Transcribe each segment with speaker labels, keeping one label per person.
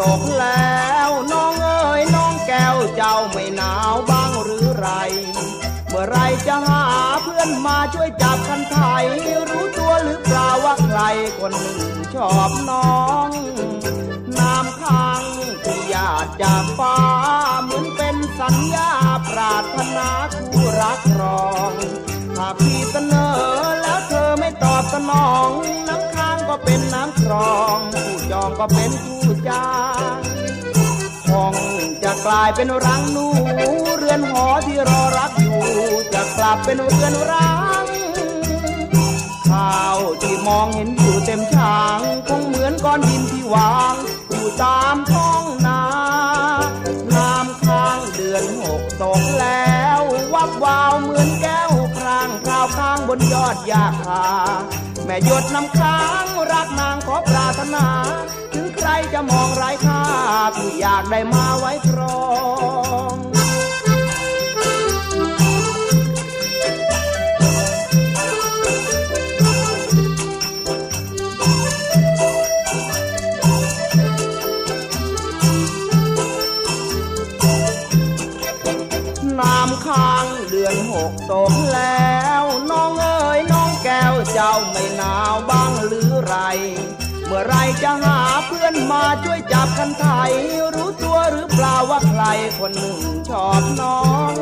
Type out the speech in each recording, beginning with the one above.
Speaker 1: กตกแล้วน้องเอ๋ยน้องแก้วเจ้าไม่หนาวบ้างหรือไร เมื่อไรจะหาเพื่อนมาช่วยจับคันไทยรู้ตัวหรือเปล่าว่าใครคนหนึ่งชอบน้องน้ำค้างที่หยาดจากฟ้าเหมือนเป็นสัญญาปรารถนาคู่รักรองถ้าพี่เสนอแล้วเธอไม่ตอบสนองน้ำค้างก็เป็นน้ำครองผู้จองก็เป็นผู้ จางคงจะกลายเป็นรังหนู เรือนหอที่รอรักอยู่ จะกลับเป็นเรือนร้างข้าวที่มองเห็นอยู่เต็มช้างคงเหมือนก้อนดินที่วางอยู่ตามท้องนาน้ำค้างเดือนหกตกแล้ว วับวาวเหมือนแก้วครางข้าวค้างบนยอดยาคาแม่หยดน้ำค้างรักนางขอปรารถนา จะมองไร้ค่าพี่อยากได้มาไว้ครองน้ำค้างเดือนหกตกแล้ว น้องเอ๋ยน้องแก้วเจ้าไม่หนาวบ้างหรือไร เมื่อไรจะหาเพื่อนมาช่วยจับคันไทย รู้ตัวหรือเปล่าว่าใครคนหนึ่งชอบน้อง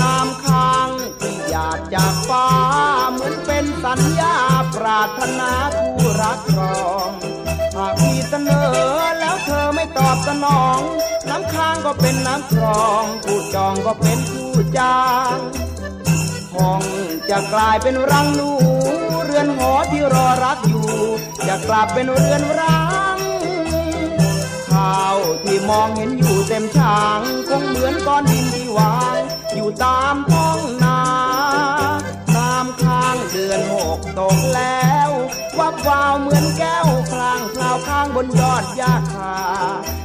Speaker 1: น้ำค้างที่หยาดจากฟ้า เหมือนเป็นสัญญาปรารถนาคู่รักรองหากพี่เสนอแล้วเธอไม่ตอบสนอง น้ำค้างก็เป็นน้ำครองผู้จองก็เป็นผู้จ้างห้องจะกลายเป็นรังหนู เรือนหอที่รอรักอย จะกลับเป็นเรือนร้างข้าวที่มองเห็นอยู่เต็มช้างคงเหมือนก้อนดินที่วางอยู่ตามท้องนาน้ำค้างเดือนหกตกแล้ววับวาวเหมือนแก้วคลางคลาวข้างบนยอดยาคา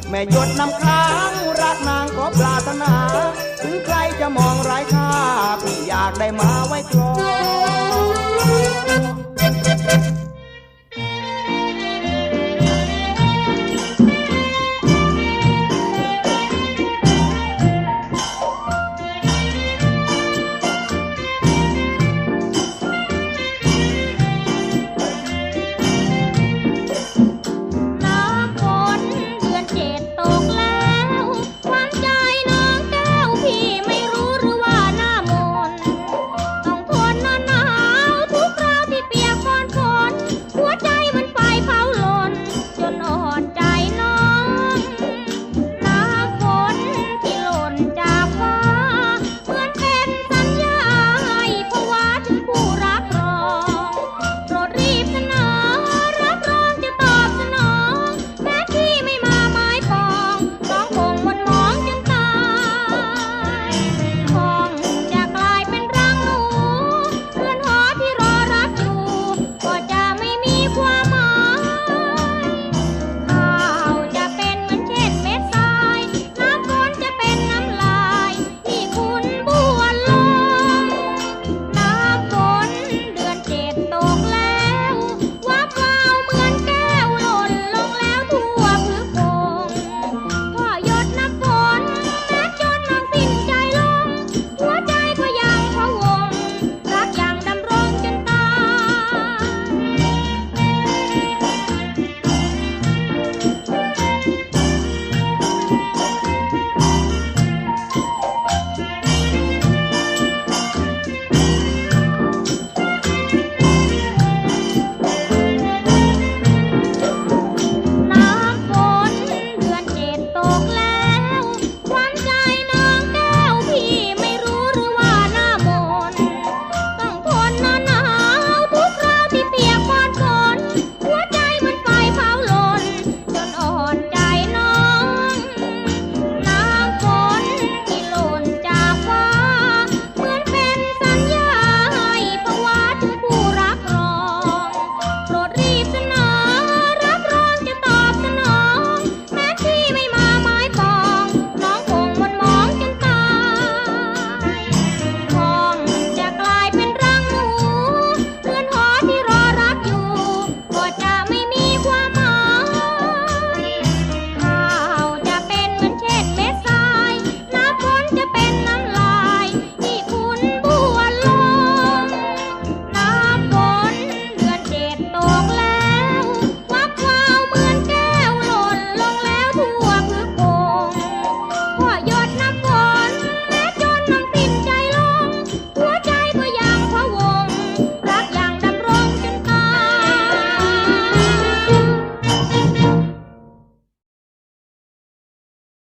Speaker 1: แม่หยดน้ำค้างรักนางขอปรารถนา ถึงใครจะมองไร้ค่าพี่อยากได้มาไว้ครอง